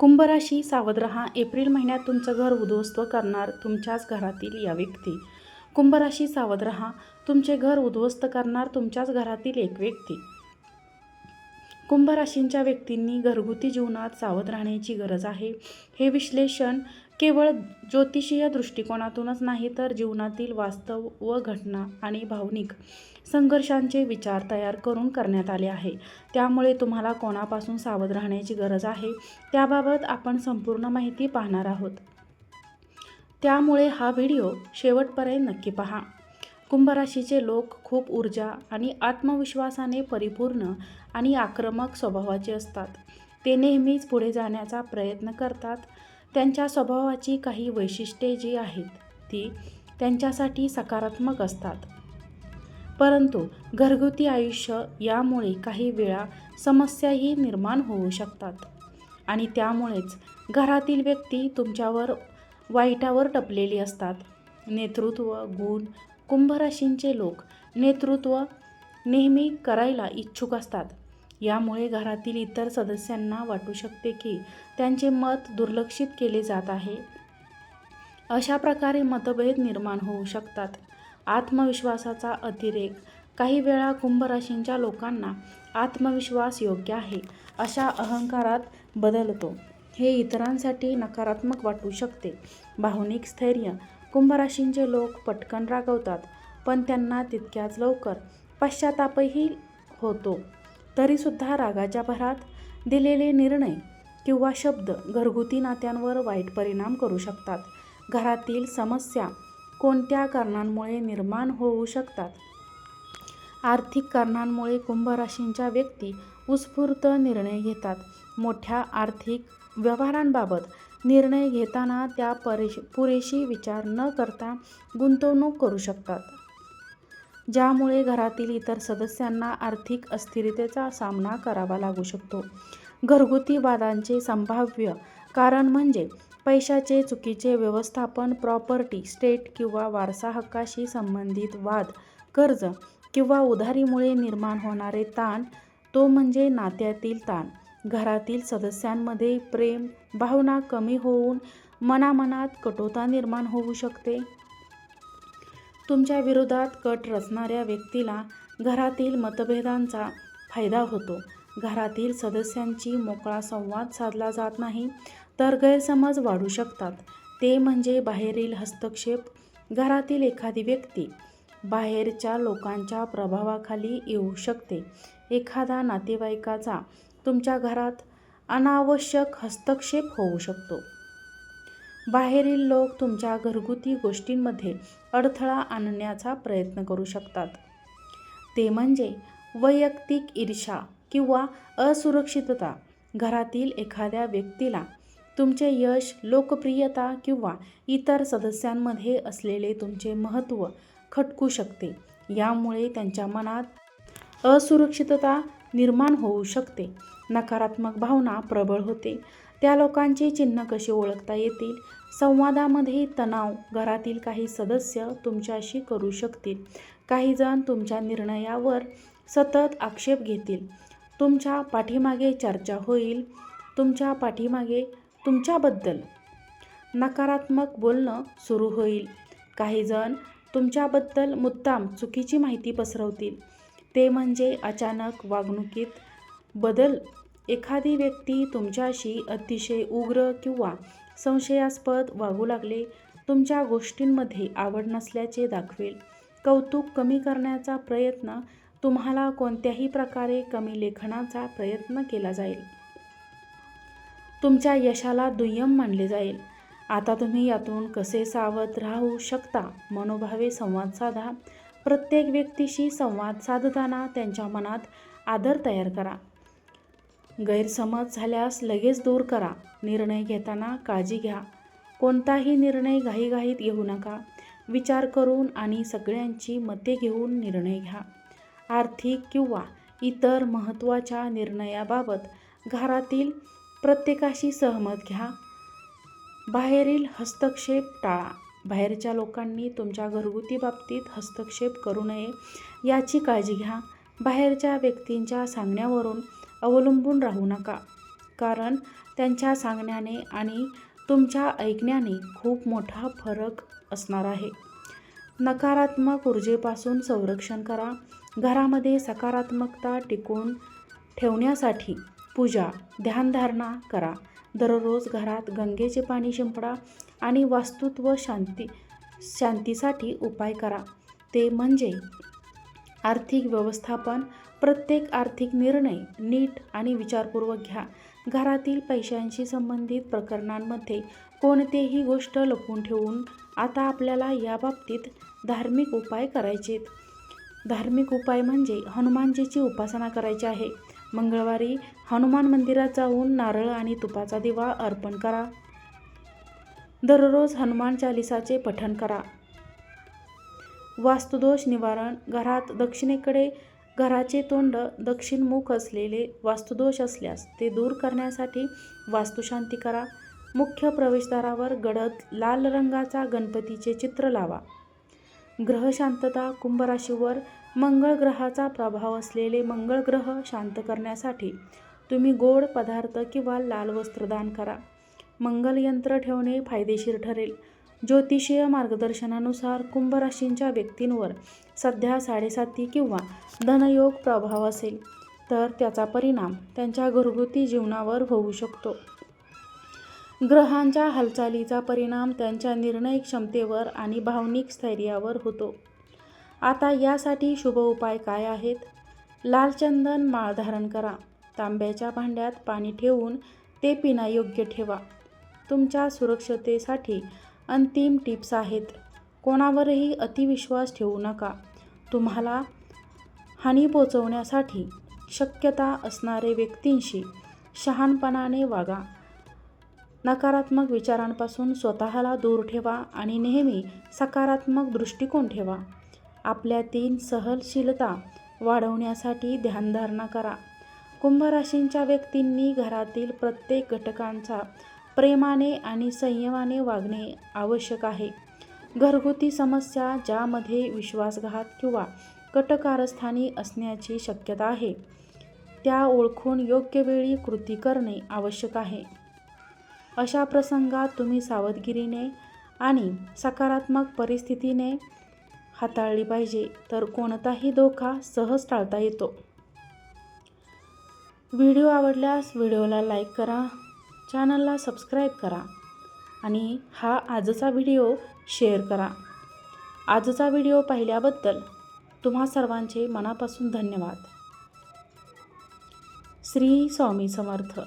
कुंभराशी सावध रहा एप्रिल महिन्यात तुमचं घर उद्ध्वस्त करणार तुमच्याच घरातील या व्यक्ती. कुंभराशी सावध रहा तुमचे घर उद्ध्वस्त करणार तुमच्याच घरातील एक व्यक्ती. कुंभराशींच्या व्यक्तींनी घरगुती जीवनात सावध राहण्याची गरज आहे. हे विश्लेषण केवळ ज्योतिषीय दृष्टिकोनातूनच नाही तर जीवनातील वास्तव व घटना आणि भावनिक संघर्षांचे विचार तयार करून करण्यात आले आहे. त्यामुळे तुम्हाला कोणापासून सावध राहण्याची गरज आहे त्याबाबत आपण संपूर्ण माहिती पाहणार आहोत. त्यामुळे हा व्हिडिओ शेवटपर्यंत नक्की पहा. कुंभराशीचे लोक खूप ऊर्जा आणि आत्मविश्वासाने परिपूर्ण आणि आक्रमक स्वभावाचे असतात. ते नेहमीच पुढे जाण्याचा प्रयत्न करतात. त्यांच्या स्वभावाची काही वैशिष्ट्ये जी आहेत ती त्यांच्यासाठी सकारात्मक असतात. परंतु घरगुती आयुष्य यामुळे काही वेळा समस्याही निर्माण होऊ शकतात. आणि त्यामुळेच घरातील व्यक्ती तुमच्यावर वाईटावर टपलेली असतात. नेतृत्व गुण कुंभराशींचे लोक नेतृत्व नेहमी करायला इच्छुक असतात. यामुळे घरातील इतर सदस्यांना वाटू शकते की त्यांचे मत दुर्लक्षित केले जात आहे. अशा प्रकारे मतभेद निर्माण होऊ शकतात. आत्मविश्वासाचा अतिरेक. काही वेळा कुंभराशींच्या लोकांना आत्मविश्वास योग्य आहे अशा अहंकारात बदलतो. हे इतरांसाठी नकारात्मक वाटू शकते. भावनिक स्थैर्य. कुंभराशींचे लोक पटकन रागवतात पण त्यांना तितक्याच लवकर पश्चातापही होतो. तरीसुद्धा रागाच्या भरात दिलेले निर्णय किंवा शब्द घरगुती नात्यांवर वाईट परिणाम करू शकतात. घरातील समस्या कोणत्या कारणांमुळे निर्माण होऊ शकतात? आर्थिक कारणांमुळे कुंभराशींच्या व्यक्ती उत्स्फूर्त निर्णय घेतात. मोठ्या आर्थिक व्यवहारांबाबत निर्णय घेताना त्या परेश पुरेशी विचार न करता गुंतवणूक करू शकतात. ज्यामुळे घरातील इतर सदस्यांना आर्थिक अस्थिरतेचा सामना करावा लागू शकतो. घरगुती वादांचे संभाव्य कारण म्हणजे पैशाचे चुकीचे व्यवस्थापन प्रॉपर्टी स्टेट किंवा वारसा हक्काशी संबंधित वाद कर्ज किंवा उधारीमुळे निर्माण होणारे ताण तो म्हणजे नात्यातील ताण. घरातील सदस्यांमध्ये प्रेम भावना कमी होऊन मनामनात कटोता निर्माण होऊ शकते. तुमच्या विरोधात कट रचणाऱ्या व्यक्तीला घरातील मतभेदांचा फायदा होतो. घरातील सदस्यांची मोकळा संवाद साधला जात नाही तर गैरसमज वाढू शकतात. ते म्हणजे बाहेरील हस्तक्षेप घरातील एखादी व्यक्ती बाहेरच्या लोकांच्या प्रभावाखाली येऊ शकते. एखादा नातेवाईकाचा तुमच्या घरात अनावश्यक हस्तक्षेप होऊ शकतो. बाहेरील लोक तुमच्या घरगुती गोष्टींमध्ये अडथळा आणण्याचा प्रयत्न करू शकतात. ते म्हणजे वैयक्तिक ईर्षा किंवा असुरक्षितता. घरातील एखाद्या व्यक्तीला तुमचे यश लोकप्रियता किंवा इतर सदस्यांमध्ये असलेले तुमचे महत्त्व खटकू शकते. यामुळे त्यांच्या मनात असुरक्षितता निर्माण होऊ शकते. नकारात्मक भावना प्रबळ होते. त्या लोकांची चिन्ह कशी ओळखता येतील? संवादामध्ये तणाव घरातील काही सदस्य तुमच्याशी करू शकतील. काहीजण तुमच्या निर्णयावर सतत आक्षेप घेतील. तुमच्या पाठीमागे चर्चा होईल. तुमच्या पाठीमागे तुमच्याबद्दल नकारात्मक बोलणं सुरू होईल. काहीजण तुमच्याबद्दल मुद्दाम चुकीची माहिती पसरवतील. ते म्हणजे अचानक वागणुकीत बदल. एखादी व्यक्ती तुमच्याशी अतिशय उग्र किंवा संशयास्पद वागू लागले. तुमच्या गोष्टींमध्ये आवड नसल्याचे दाखवेल. कौतुक कमी करण्याचा प्रयत्न तुम्हाला कोणत्याही प्रकारे कमी लेखनाचा प्रयत्न केला जाईल. तुमच्या यशाला दुय्यम मानले जाईल. आता तुम्ही यातून कसे सावध राहू शकता? मनोभावे संवाद साधा. प्रत्येक व्यक्तीशी संवाद साधताना त्यांच्या मनात आदर तयार करा. गैरसमज झाल्यास लगेच दूर करा. निर्णय घेताना काळजी घ्या. कोणताही निर्णय घाईघाईत घेऊ नका. विचार करून आणि सगळ्यांची मते घेऊन निर्णय घ्या. आर्थिक किंवा इतर महत्त्वाच्या निर्णयाबाबत घरातील प्रत्येकाशी सहमत घ्या. बाहेरील हस्तक्षेप टाळा. बाहेरच्या लोकांनी तुमच्या घरगुती बाबतीत हस्तक्षेप करू नये याची काळजी घ्या. बाहेरच्या व्यक्तींच्या सांगण्यावरून अवलंबून राहू नका. कारण त्यांच्या सांगण्याने आणि तुमच्या ऐकण्याने खूप मोठा फरक असणार आहे. नकारात्मक ऊर्जेपासून संरक्षण करा. घरामध्ये सकारात्मकता टिकून ठेवण्यासाठी पूजा ध्यानधारणा करा. दररोज घरात गंगेचे पाणी शिंपडा आणि वास्तुत्व शांती शांतीसाठी उपाय करा. ते म्हणजे आर्थिक व्यवस्थापन. प्रत्येक आर्थिक निर्णय नीट आणि विचारपूर्वक घ्या. घरातील पैशांशी संबंधित प्रकरणांमध्ये कोणतेही गोष्ट लपवून ठेवून आता आपल्याला याबाबतीत धार्मिक उपाय करायचेत. धार्मिक उपाय म्हणजे हनुमानजीची उपासना करायची आहे. मंगळवारी हनुमान मंदिरात जाऊन नारळ आणि तुपाचा दिवा अर्पण करा. दररोज हनुमान चालिसाचे पठण करा. वास्तुदोष निवारण घरात दक्षिणेकडे घराचे तोंड दक्षिणमुख असलेले वास्तुदोष असल्यास ते दूर करण्यासाठी वास्तुशांती करा. मुख्य प्रवेशद्वारावर गडद लाल रंगाचा गणपतीचे चित्र लावा. ग्रह शांतता मंगळ ग्रहाचा प्रभाव असलेले मंगळ ग्रह शांत करण्यासाठी तुम्ही गोड पदार्थ किंवा लाल वस्त्र दान करा. मंगल यंत्र ठेवणे फायदेशीर ठरेल. ज्योतिषीय मार्गदर्शनानुसार कुंभ राशींच्या व्यक्तींवर सध्या साडेसाती किंवा धनयोग प्रभाव असेल तर त्याचा परिणाम त्यांच्या घरगुती जीवनावर होऊ शकतो. ग्रहांच्या हालचालीचा परिणाम त्यांच्या निर्णय क्षमतेवर आणि भावनिक स्थैर्यावर होतो. आता यासाठी शुभ उपाय काय आहेत? लाल चंदन माळ धारण करा. तांब्याच्या भांड्यात पाणी ठेवून ते पिण्यायोग्य ठेवा. तुमच्या सुरक्षतेसाठी अंतिम टिप्स आहेत. कोणावरही अतिविश्वास ठेवू नका. तुम्हाला हानी पोचवण्यासाठी शक्यता असणारे व्यक्तींशी शहाणपणाने वागा. नकारात्मक विचारांपासून स्वतःला दूर ठेवा आणि नेहमी सकारात्मक दृष्टिकोन ठेवा. आपल्यातील सहनशीलता वाढवण्यासाठी ध्यानधारणा करा. कुंभ राशींच्या व्यक्तींनी घरातील प्रत्येक घटकांचा प्रेमाने आणि संयमाने वागणे आवश्यक आहे. घरगुती समस्या ज्यामध्ये विश्वासघात किंवा कटकारस्थानी असण्याची शक्यता आहे. त्या ओळखून योग्य वेळी कृती करणे आवश्यक आहे. अशा प्रसंगात तुम्ही सावधगिरीने आणि सकारात्मक परिस्थितीने हाताळली पाहिजे तर कोणताही धोका सहज टाळता येतो. व्हिडिओ आवडल्यास व्हिडिओला लाईक करा. चॅनलला सबस्क्राईब करा आणि हा आजचा व्हिडिओ शेअर करा. आजचा व्हिडिओ पाहिल्याबद्दल तुम्हा सर्वांचे मनापासून धन्यवाद. श्री स्वामी समर्थ.